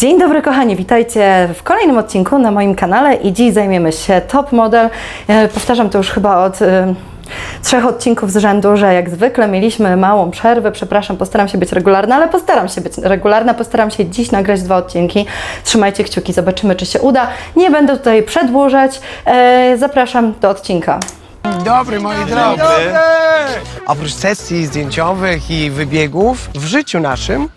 Dzień dobry kochani, witajcie w kolejnym odcinku na moim kanale i dziś zajmiemy się top model. E, Powtarzam to już chyba od e, trzech odcinków z rzędu, że jak zwykle mieliśmy małą przerwę, przepraszam, postaram się być regularna, ale postaram się być regularna, postaram się dziś nagrać dwa odcinki. Trzymajcie kciuki, zobaczymy czy się uda. Nie będę tutaj przedłużać, E, zapraszam do odcinka. Dobry, moi drodzy. Oprócz sesji zdjęciowych i wybiegów, w życiu naszym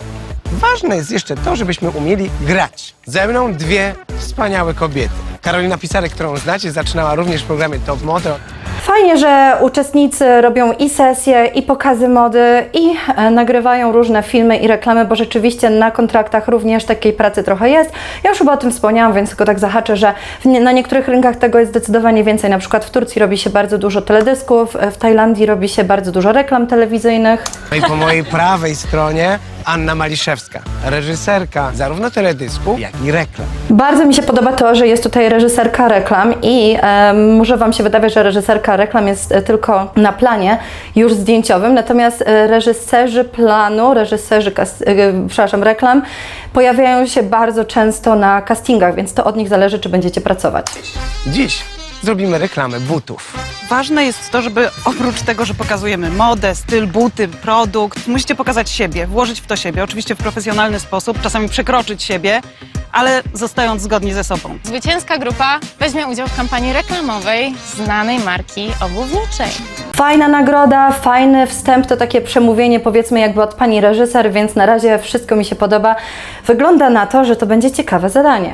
ważne jest jeszcze to, żebyśmy umieli grać. Ze mną dwie wspaniałe kobiety. Karolina Pisarek, którą znacie, zaczynała również programy Top Model. Fajnie, że uczestnicy robią i sesje, i pokazy mody, i e, nagrywają różne filmy i reklamy, bo rzeczywiście na kontraktach również takiej pracy trochę jest. Ja już chyba o tym wspomniałam, więc tylko tak zahaczę, że w nie, na niektórych rynkach tego jest zdecydowanie więcej. Na przykład w Turcji robi się bardzo dużo teledysków, e, w Tajlandii robi się bardzo dużo reklam telewizyjnych. No i po mojej prawej stronie Anna Maliszewska, reżyserka zarówno teledysku, jak i reklam. Bardzo mi się podoba to, że jest tutaj reżyserka reklam i e, może Wam się wydawać, że reżyserka reklam jest e, tylko na planie już zdjęciowym, natomiast e, reżyserzy planu, reżyserzy, kas- e, przepraszam, reklam pojawiają się bardzo często na castingach, więc to od nich zależy, czy będziecie pracować. Dziś zrobimy reklamę butów. Ważne jest to, żeby oprócz tego, że pokazujemy modę, styl, buty, produkt, musicie pokazać siebie, włożyć w to siebie, oczywiście w profesjonalny sposób, czasami przekroczyć siebie, ale zostając zgodni ze sobą. Zwycięska grupa weźmie udział w kampanii reklamowej znanej marki obuwniczej. Fajna nagroda, fajny wstęp, to takie przemówienie powiedzmy jakby od pani reżyser, więc na razie wszystko mi się podoba. Wygląda na to, że to będzie ciekawe zadanie.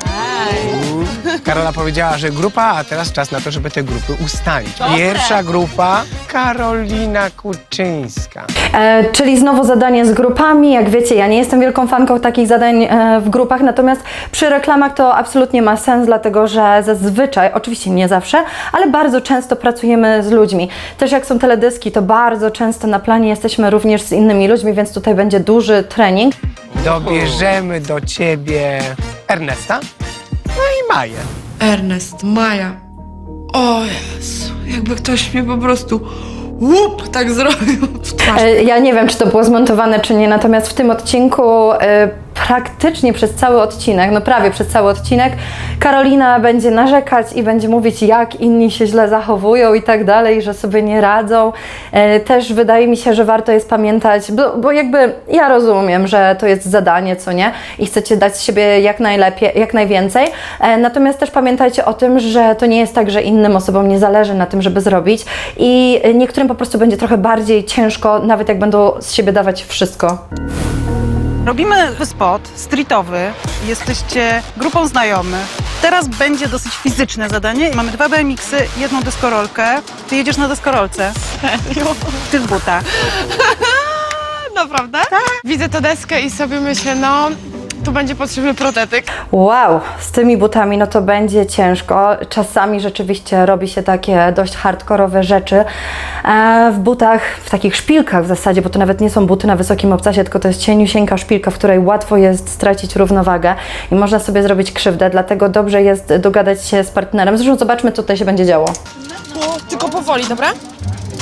Karola powiedziała, że grupa, a teraz czas na to, żeby te grupy ustalić. Pierwsza grupa Karolina Kuczyńska. E, czyli znowu zadanie z grupami. Jak wiecie, ja nie jestem wielką fanką takich zadań e, w grupach, natomiast przy reklamach to absolutnie ma sens, dlatego że zazwyczaj, oczywiście nie zawsze, ale bardzo często pracujemy z ludźmi. Też jak są teledyski, to bardzo często na planie jesteśmy również z innymi ludźmi, więc tutaj będzie duży trening. Dobierzemy do ciebie Ernesta, Maję. Ernest, Maja. O Jezu, jakby ktoś mnie po prostu łup tak zrobił w twarz. E, Ja nie wiem, czy to było zmontowane, czy nie, natomiast w tym odcinku e, praktycznie przez cały odcinek, no prawie przez cały odcinek, Karolina będzie narzekać i będzie mówić, jak inni się źle zachowują i tak dalej, że sobie nie radzą. E, Też wydaje mi się, że warto jest pamiętać, bo, bo jakby ja rozumiem, że to jest zadanie, co nie, i chcecie dać z siebie jak najlepiej, jak najwięcej. E, Natomiast też pamiętajcie o tym, że to nie jest tak, że innym osobom nie zależy na tym, żeby zrobić i niektórym po prostu będzie trochę bardziej ciężko, nawet jak będą z siebie dawać wszystko. Robimy spot streetowy, jesteście grupą znajomych. Teraz będzie dosyć fizyczne zadanie. Mamy dwa BMX-y, jedną deskorolkę. Ty jedziesz na deskorolce. W tych butach. Naprawdę? Tak. Widzę tę deskę i sobie myślę, no, tu będzie potrzebny protetyk. Wow, z tymi butami no to będzie ciężko. Czasami rzeczywiście robi się takie dość hardkorowe rzeczy. E, w butach, w takich szpilkach w zasadzie, bo to nawet nie są buty na wysokim obcasie, tylko to jest cieniusieńka szpilka, w której łatwo jest stracić równowagę i można sobie zrobić krzywdę, dlatego dobrze jest dogadać się z partnerem. Zresztą zobaczmy, co tutaj się będzie działo. Tylko powoli, dobra?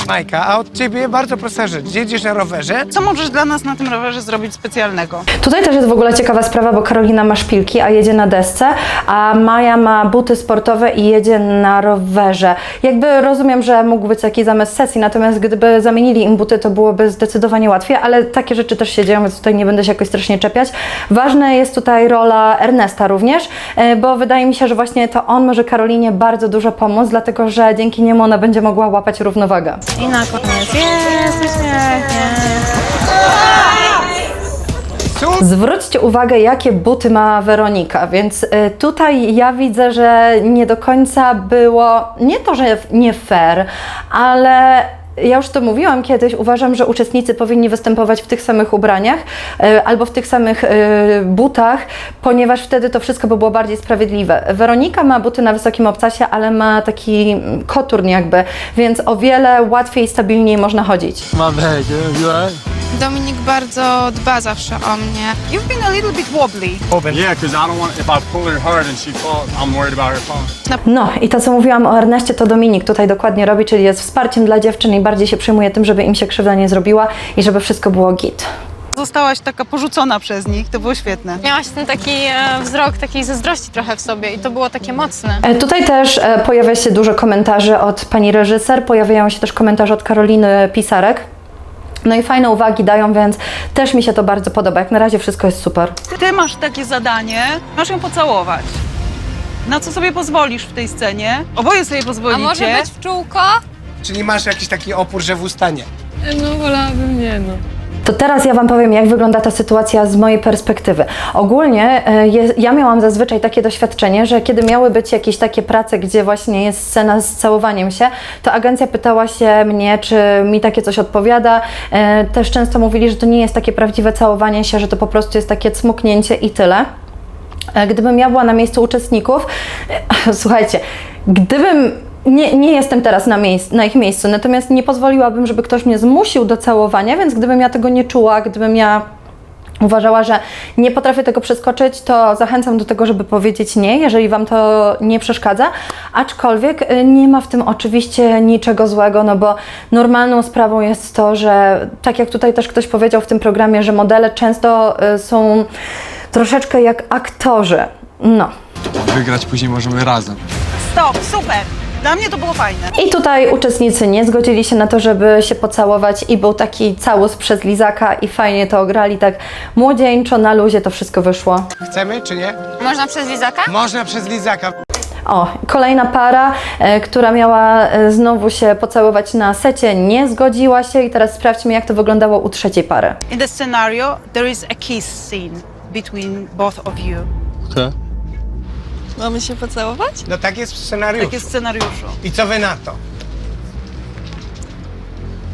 Majka, a od ciebie bardzo prosta rzecz. Jedziesz na rowerze, Co możesz dla nas na tym rowerze zrobić specjalnego? Tutaj też jest w ogóle ciekawa sprawa, bo Karolina ma szpilki, a jedzie na desce, a Maja ma buty sportowe i jedzie na rowerze. Jakby rozumiem, że mógł być taki zamysł sesji, natomiast gdyby zamienili im buty, to byłoby zdecydowanie łatwiej, ale takie rzeczy też się dzieją, więc tutaj nie będę się jakoś strasznie czepiać. Ważna jest tutaj rola Ernesta również, e, bo wydaje mi się, że właśnie to on może Karolinie bardzo dużo pomóc, dlatego że dzięki niemu ona będzie mogła łapać równowagę. I na koniec jest uśmiechnie. Zwróćcie uwagę, jakie buty ma Weronika, więc y, tutaj ja widzę, że nie do końca było, nie to, że nie fair, ale ja już to mówiłam kiedyś, uważam, że uczestnicy powinni występować w tych samych ubraniach y, albo w tych samych y, butach, ponieważ wtedy to wszystko by było bardziej sprawiedliwe. Weronika ma buty na wysokim obcasie, ale ma taki koturn jakby, więc o wiele łatwiej i stabilniej można chodzić. Dominik bardzo dba zawsze o mnie. You've been a little bit wobbly. Oben. Yeah, because I don't want, if I pull her hard and she falls, I'm worried about her falling. No i to, co mówiłam o Erneście, to Dominik tutaj dokładnie robi, czyli jest wsparciem dla dziewczyn i bardziej się przejmuje tym, żeby im się krzywda nie zrobiła i żeby wszystko było git. Zostałaś taka porzucona przez nich, to było świetne. Miałaś ten taki e, wzrok takiej zazdrości trochę w sobie i to było takie mocne. E, Tutaj też e, pojawia się dużo komentarzy od pani reżyser, pojawiają się też komentarze od Karoliny Pisarek. No i fajne uwagi dają, więc też mi się to bardzo podoba. Jak na razie wszystko jest super. Ty masz takie zadanie, masz ją pocałować. Na co sobie pozwolisz w tej scenie? Oboje sobie A pozwolicie. może być w czółko? Czyli masz jakiś taki opór, że w ustanie. No wolałabym nie, no. To teraz ja Wam powiem, jak wygląda ta sytuacja z mojej perspektywy. Ogólnie e, je, ja miałam zazwyczaj takie doświadczenie, że kiedy miały być jakieś takie prace, gdzie właśnie jest scena z całowaniem się, to agencja pytała się mnie, czy mi takie coś odpowiada. E, Też często mówili, że to nie jest takie prawdziwe całowanie się, że to po prostu jest takie cmuknięcie i tyle. E, Gdybym ja była na miejscu uczestników, e, słuchajcie, gdybym. Nie, nie jestem teraz na, miejsc, na ich miejscu, natomiast nie pozwoliłabym, żeby ktoś mnie zmusił do całowania, więc gdybym ja tego nie czuła, gdybym ja uważała, że nie potrafię tego przeskoczyć, to zachęcam do tego, żeby powiedzieć nie, jeżeli Wam to nie przeszkadza. Aczkolwiek y, nie ma w tym oczywiście niczego złego, no bo normalną sprawą jest to, że tak jak tutaj też ktoś powiedział w tym programie, że modele często y, są troszeczkę jak aktorzy. No. Wygrać później możemy razem. Stop, super! Dla mnie to było fajne. I tutaj uczestnicy nie zgodzili się na to, żeby się pocałować i był taki całus przez lizaka i fajnie to ograli, tak młodzieńczo, na luzie to wszystko wyszło. Chcemy czy nie? Można przez lizaka? Można przez lizaka. O, kolejna para, e, która miała e, znowu się pocałować na secie, nie zgodziła się i teraz sprawdźmy, jak to wyglądało u trzeciej pary. In the scenario, there is a kiss scene between both of you. Okay. Mamy się pocałować? No tak jest w scenariuszu. Takie w scenariuszu. I co wy na to?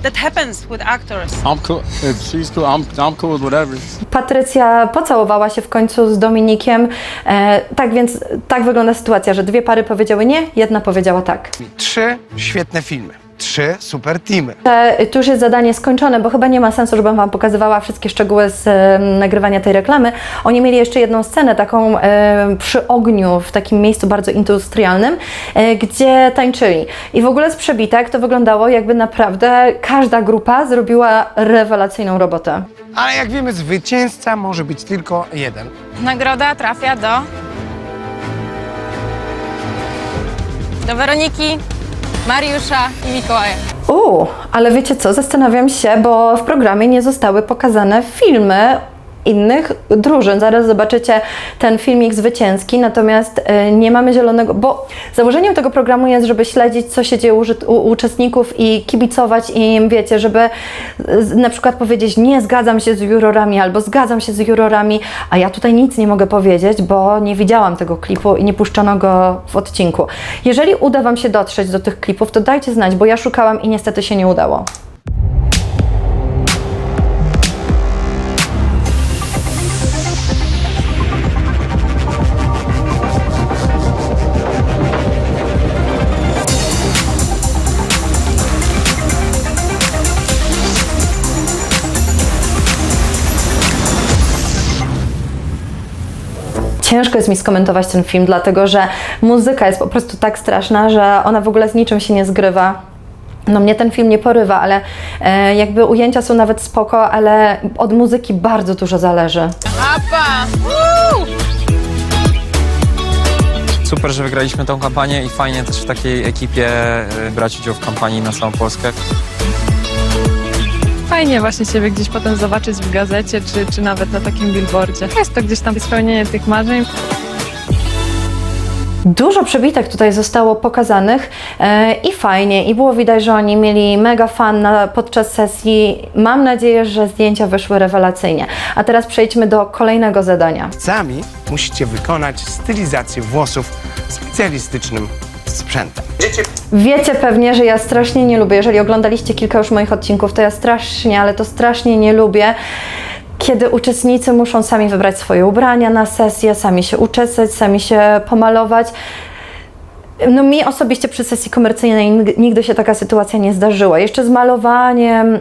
That happens with actors. I'm cool. If she's cool, I'm, I'm cool with whatever. Patrycja pocałowała się w końcu z Dominikiem, e, tak więc tak wygląda sytuacja, że dwie pary powiedziały nie, jedna powiedziała tak. Trzy świetne filmy. Trzy super teamy. Że Tu już jest zadanie skończone, bo chyba nie ma sensu, żebym Wam pokazywała wszystkie szczegóły z e, nagrywania tej reklamy. Oni mieli jeszcze jedną scenę taką e, przy ogniu, w takim miejscu bardzo industrialnym, e, gdzie tańczyli. I w ogóle z przebitek to wyglądało jakby naprawdę każda grupa zrobiła rewelacyjną robotę. Ale jak wiemy, zwycięzca może być tylko jeden. Nagroda trafia do... Do Weroniki, Mariusza i Mikołaja. Uuu, ale wiecie co, zastanawiam się, bo w programie nie zostały pokazane filmy innych drużyn. Zaraz zobaczycie ten filmik zwycięski, natomiast e, nie mamy zielonego, bo założeniem tego programu jest, żeby śledzić, co się dzieje u, u uczestników i kibicować im, wiecie, żeby e, na przykład powiedzieć, nie zgadzam się z jurorami albo zgadzam się z jurorami, a ja tutaj nic nie mogę powiedzieć, bo nie widziałam tego klipu i nie puszczono go w odcinku. Jeżeli uda Wam się dotrzeć do tych klipów, to dajcie znać, bo ja szukałam i niestety się nie udało. Ciężko jest mi skomentować ten film, dlatego że muzyka jest po prostu tak straszna, że ona w ogóle z niczym się nie zgrywa. No mnie ten film nie porywa, ale e, jakby ujęcia są nawet spoko, ale od muzyki bardzo dużo zależy. Apa! Super, że wygraliśmy tą kampanię i fajnie też w takiej ekipie y, brać udział w kampanii na całą Polskę. Fajnie właśnie Ciebie gdzieś potem zobaczyć w gazecie, czy, czy nawet na takim billboardzie. Jest to gdzieś tam spełnienie tych marzeń. Dużo przebitek tutaj zostało pokazanych e, i fajnie, i było widać, że oni mieli mega fan na, podczas sesji. Mam nadzieję, że zdjęcia wyszły rewelacyjnie. A teraz przejdźmy do kolejnego zadania. Sami musicie wykonać stylizację włosów specjalistycznym sprzętem. Wiecie pewnie, że ja strasznie nie lubię, jeżeli oglądaliście kilka już moich odcinków, to ja strasznie, ale to strasznie nie lubię, kiedy uczestnicy muszą sami wybrać swoje ubrania na sesję, sami się uczesać, sami się pomalować. No mi osobiście przy sesji komercyjnej nig- nigdy się taka sytuacja nie zdarzyła. Jeszcze z malowaniem,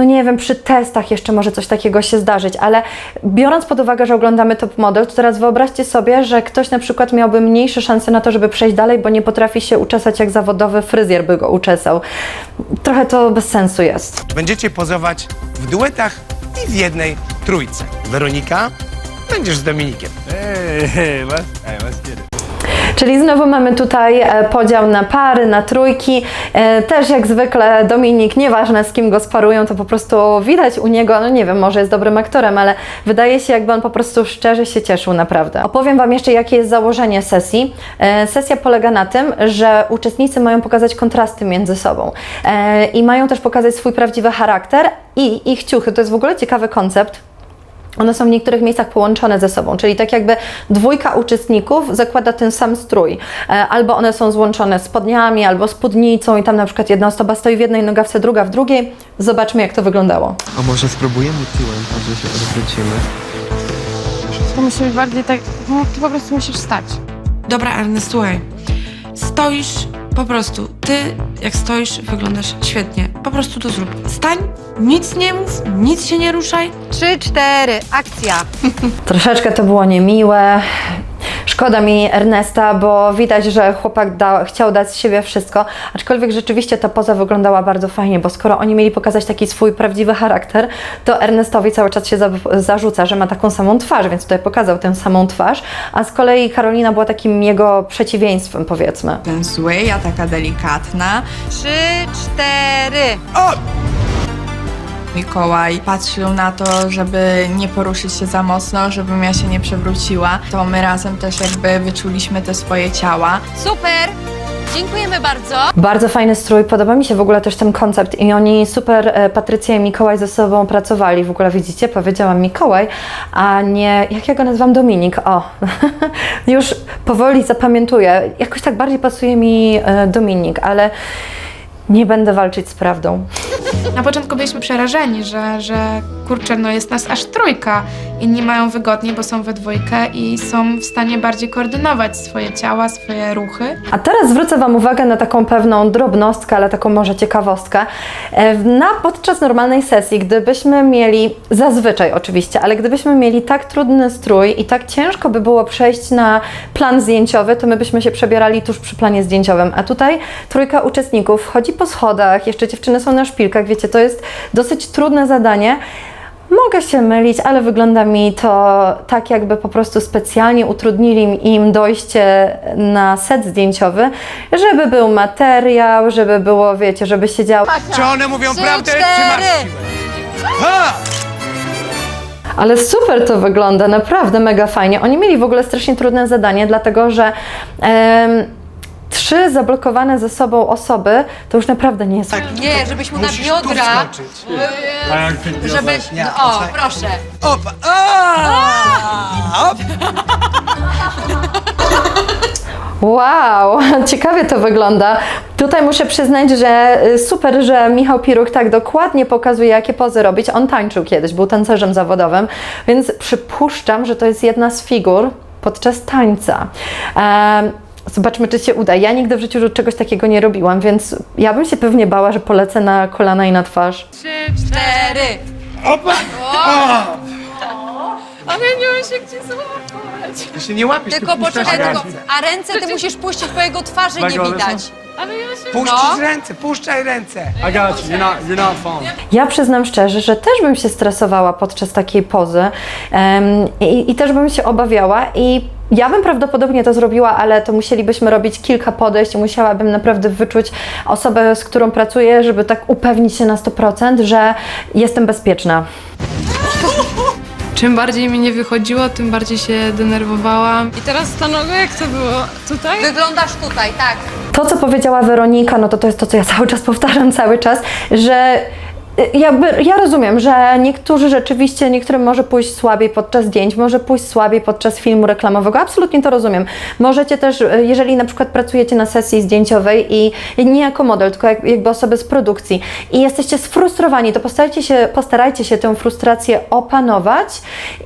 no nie wiem, przy testach jeszcze może coś takiego się zdarzyć, ale biorąc pod uwagę, że oglądamy top model, to teraz wyobraźcie sobie, że ktoś na przykład miałby mniejsze szanse na to, żeby przejść dalej, bo nie potrafi się uczesać jak zawodowy fryzjer by go uczesał. Trochę to bez sensu jest. Będziecie pozować w duetach i w jednej trójce. Weronika, będziesz z Dominikiem. Hey, hey, Czyli znowu mamy tutaj e, podział na pary, na trójki. E, Też jak zwykle Dominik, nieważne z kim go sparują, to po prostu widać u niego, no nie wiem, może jest dobrym aktorem, ale wydaje się jakby on po prostu szczerze się cieszył naprawdę. Opowiem Wam jeszcze jakie jest założenie sesji. E, Sesja polega na tym, że uczestnicy mają pokazać kontrasty między sobą i mają też pokazać swój prawdziwy charakter i ich ciuchy. To jest w ogóle ciekawy koncept. One są w niektórych miejscach połączone ze sobą, czyli tak jakby dwójka uczestników zakłada ten sam strój. E, Albo one są złączone spodniami, albo spódnicą i tam na przykład jedna osoba stoi w jednej nogawce, druga w drugiej. Zobaczmy jak to wyglądało. A może spróbujemy tyłem, a że się odwrócimy? To musi być bardziej tak, no ty po prostu musisz stać. Dobra, Ernest, słuchaj. Stoisz, po prostu. Ty, jak stoisz, wyglądasz świetnie. Po prostu to zrób. Stań, nic nie mów, nic się nie ruszaj. Trzy, cztery, akcja. Troszeczkę to było niemiłe. Szkoda mi Ernesta, bo widać, że chłopak da, chciał dać z siebie wszystko, aczkolwiek rzeczywiście ta poza wyglądała bardzo fajnie, bo skoro oni mieli pokazać taki swój prawdziwy charakter, to Ernestowi cały czas się za, zarzuca, że ma taką samą twarz, więc tutaj pokazał tę samą twarz, a z kolei Karolina była takim jego przeciwieństwem, powiedzmy. Ten zły, ja taka delikatna. Trzy, cztery. Mikołaj patrzył na to, żeby nie poruszyć się za mocno, żebym ja się nie przewróciła. To my razem też jakby wyczuliśmy te swoje ciała. Super! Dziękujemy bardzo. Bardzo fajny strój, podoba mi się w ogóle też ten koncept i oni super, e, Patrycja i Mikołaj ze sobą pracowali. W ogóle widzicie, powiedziałam Mikołaj, a nie, jak ja go nazywam, Dominik. O, już powoli zapamiętuję. Jakoś tak bardziej pasuje mi e, Dominik, ale nie będę walczyć z prawdą. Na początku byliśmy przerażeni, że, że kurczę, no jest nas aż trójka. Inni mają wygodnie, bo są we dwójkę i są w stanie bardziej koordynować swoje ciała, swoje ruchy. A teraz zwrócę Wam uwagę na taką pewną drobnostkę, ale taką może ciekawostkę. E, Na podczas normalnej sesji, gdybyśmy mieli, zazwyczaj oczywiście, ale gdybyśmy mieli tak trudny strój i tak ciężko by było przejść na plan zdjęciowy, to my byśmy się przebierali tuż przy planie zdjęciowym. A tutaj trójka uczestników wchodzi po schodach, jeszcze dziewczyny są na szpilkach, wiecie, to jest dosyć trudne zadanie. Mogę się mylić, ale wygląda mi to tak, jakby po prostu specjalnie utrudnili im dojście na set zdjęciowy, żeby był materiał, żeby było, wiecie, żeby się działo. Czy one mówią prawdę, czy masz siłę? Ha! Ale super to wygląda, naprawdę mega fajnie. Oni mieli w ogóle strasznie trudne zadanie, dlatego że em, trzy zablokowane ze sobą osoby to już naprawdę nie jest. Nie, żebyś mu na Musisz tu biodra, wskoczyć. I don't think you're żeby... like- No, o, proszę. Opa! A! Op! Wow, ciekawie to wygląda. Tutaj muszę przyznać, że y, super, że Michał Piruk tak dokładnie pokazuje, jakie pozy robić. On tańczył kiedyś, był tancerzem zawodowym, więc przypuszczam, że to jest jedna z figur podczas tańca. Em, Zobaczmy, czy się uda. Ja nigdy w życiu czegoś takiego nie robiłam, więc ja bym się pewnie bała, że polecę na kolana i na twarz. Cztery. Ale nie wiem się gdzie złapać. Ty się nie łapiesz, Tylko ty puszczasz poczekaj, ręce. tylko, a ręce ty musisz puścić, bo jego twarzy nie widać. Ale ja się... Puścisz ręce, puszczaj ręce. I got you. You're not. You're not falling. Ja przyznam szczerze, że też bym się stresowała podczas takiej pozy em, i, i też bym się obawiała i ja bym prawdopodobnie to zrobiła, ale to musielibyśmy robić kilka podejść i musiałabym naprawdę wyczuć osobę, z którą pracuję, żeby tak upewnić się na 100%, że jestem bezpieczna. Czym bardziej mi nie wychodziło, tym bardziej się denerwowałam. I teraz ta noga jak to było? Tutaj? Wyglądasz tutaj, tak. To, co powiedziała Weronika, no to to jest to, co ja cały czas powtarzam cały czas, że jakby ja rozumiem, że niektórzy rzeczywiście, niektórym może pójść słabiej podczas zdjęć, może pójść słabiej podczas filmu reklamowego. Absolutnie to rozumiem. Możecie też, y, jeżeli na przykład pracujecie na sesji zdjęciowej i nie jako model, tylko jak, jakby osoby z produkcji i jesteście sfrustrowani, to postarajcie się, postarajcie się tę frustrację opanować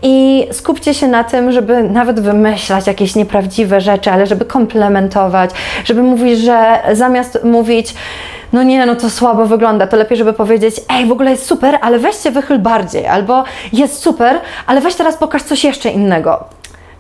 i skupcie się na tym, żeby nawet wymyślać jakieś nieprawdziwe rzeczy, ale żeby komplementować, żeby mówić, że zamiast mówić no nie, no to słabo wygląda, to lepiej, żeby powiedzieć, ej, w ogóle jest super, ale weź się wychyl bardziej, albo jest super, ale weź teraz pokaż coś jeszcze innego.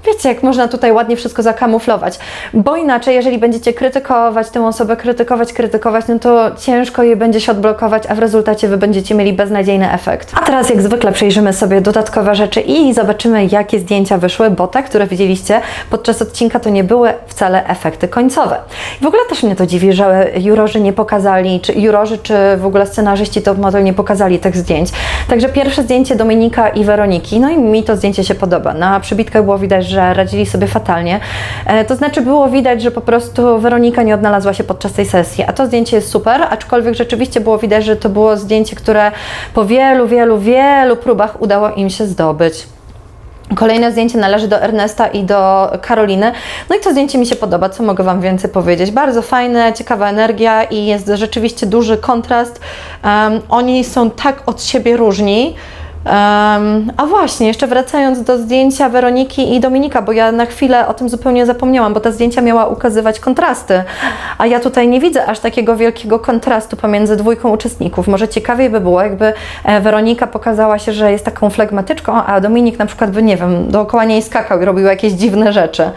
Wiecie, jak można tutaj ładnie wszystko zakamuflować. Bo inaczej, jeżeli będziecie krytykować tę osobę, krytykować, krytykować, no to ciężko jej będzie się odblokować, a w rezultacie wy będziecie mieli beznadziejny efekt. A teraz jak zwykle przejrzymy sobie dodatkowe rzeczy i zobaczymy, jakie zdjęcia wyszły, bo te, które widzieliście podczas odcinka, to nie były wcale efekty końcowe. W ogóle też mnie to dziwi, że jurorzy nie pokazali, czy jurorzy, czy w ogóle scenarzyści top model nie pokazali tych zdjęć. Także pierwsze zdjęcie Dominika i Weroniki, no i mi to zdjęcie się podoba. Na przybitkach było widać, że radzili sobie fatalnie. E, to znaczy było widać, że po prostu Weronika nie odnalazła się podczas tej sesji, a to zdjęcie jest super, aczkolwiek rzeczywiście było widać, że to było zdjęcie, które po wielu, wielu, wielu próbach udało im się zdobyć. Kolejne zdjęcie należy do Ernesta i do Karoliny. No i to zdjęcie mi się podoba, co mogę Wam więcej powiedzieć. Bardzo fajne, ciekawa energia i jest rzeczywiście duży kontrast. Um, oni są tak od siebie różni. Um, a właśnie, jeszcze wracając do zdjęcia Weroniki i Dominika, bo ja na chwilę o tym zupełnie zapomniałam, bo te zdjęcia miała ukazywać kontrasty, a ja tutaj nie widzę aż takiego wielkiego kontrastu pomiędzy dwójką uczestników. Może ciekawiej by było, jakby e, Weronika pokazała się, że jest taką flegmatyczką, a Dominik na przykład by, nie wiem, dookoła niej skakał i robił jakieś dziwne rzeczy.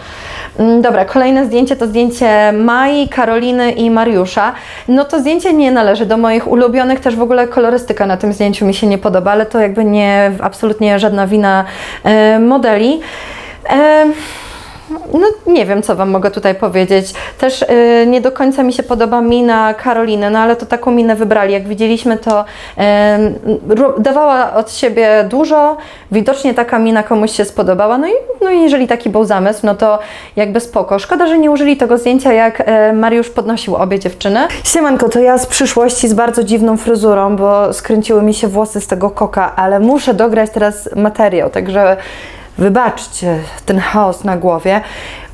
Mm, Dobra, kolejne zdjęcie to zdjęcie Mai, Karoliny i Mariusza. No to zdjęcie nie należy do moich ulubionych, też w ogóle kolorystyka na tym zdjęciu mi się nie podoba, ale to jakby nie, absolutnie żadna wina e, modeli. No nie wiem, co Wam mogę tutaj powiedzieć. Też y, nie do końca mi się podoba mina Karoliny, no ale to taką minę wybrali. Jak widzieliśmy, to y, dawała od siebie dużo. Widocznie taka mina komuś się spodobała. No i, no jeżeli taki był zamysł, no to jakby spoko. Szkoda, że nie użyli tego zdjęcia, jak y, Mariusz podnosił obie dziewczyny. Siemanko, to ja z przyszłości z bardzo dziwną fryzurą, bo skręciły mi się włosy z tego koka, ale muszę dograć teraz materiał, także Wybaczcie ten chaos na głowie,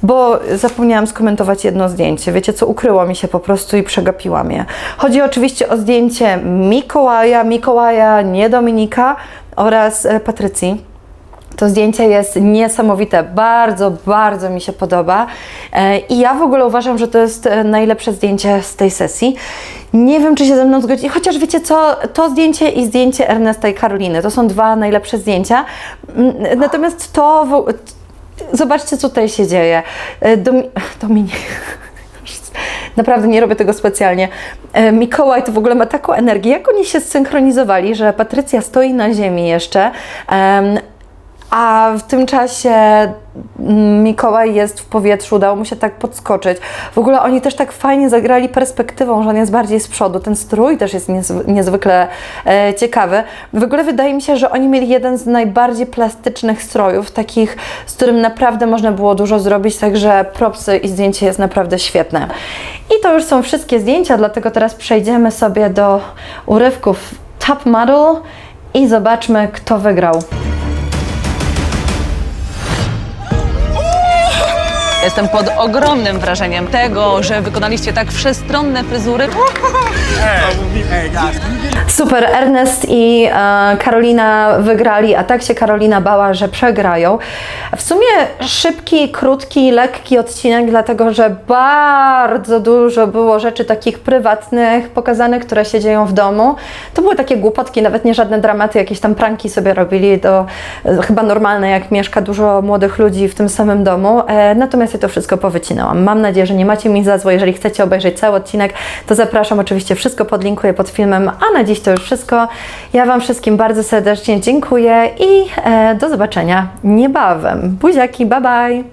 bo zapomniałam skomentować jedno zdjęcie. Wiecie co, ukryło mi się po prostu i przegapiłam je. Chodzi oczywiście o zdjęcie Mikołaja, Mikołaja, nie Dominika oraz e, Patrycji. To zdjęcie jest niesamowite, bardzo, bardzo mi się podoba E, i ja w ogóle uważam, że to jest e, najlepsze zdjęcie z tej sesji. Nie wiem, czy się ze mną zgodzi, chociaż wiecie co, to zdjęcie i zdjęcie Ernesta i Karoliny, to są dwa najlepsze zdjęcia, Mm, natomiast to, zobaczcie co tutaj się dzieje. E, Domi- Dominik... Naprawdę nie robię tego specjalnie. Mikołaj to w ogóle ma taką energię, jak oni się zsynchronizowali, że Patrycja stoi na ziemi jeszcze, a w tym czasie mm, Mikołaj jest w powietrzu, udało mu się tak podskoczyć. W ogóle oni też tak fajnie zagrali perspektywą, że on jest bardziej z przodu. Ten strój też jest niezw- niezwykle e, ciekawy. W ogóle wydaje mi się, że oni mieli jeden z najbardziej plastycznych strojów, takich, z którym naprawdę można było dużo zrobić, także propsy i zdjęcie jest naprawdę świetne. I to już są wszystkie zdjęcia, dlatego teraz przejdziemy sobie do urywków Top Model i zobaczmy, kto wygrał. Jestem pod ogromnym wrażeniem tego, że wykonaliście tak wszechstronne fryzury. Super, Ernest i e, Karolina wygrali, a tak się Karolina bała, że przegrają. W sumie szybki, krótki, lekki odcinek, dlatego że bardzo dużo było rzeczy takich prywatnych pokazanych, które się dzieją w domu. To były takie głupotki, nawet nie żadne dramaty, jakieś tam pranki sobie robili, to chyba normalne, jak mieszka dużo młodych ludzi w tym samym domu. E, natomiast ja to wszystko powycinałam. Mam nadzieję, że nie macie mi za zło. Jeżeli chcecie obejrzeć cały odcinek, to zapraszam. Oczywiście wszystko podlinkuję pod filmem, a na dziś to już wszystko. Ja Wam wszystkim bardzo serdecznie dziękuję i e, do zobaczenia niebawem. Buziaki, bye bye!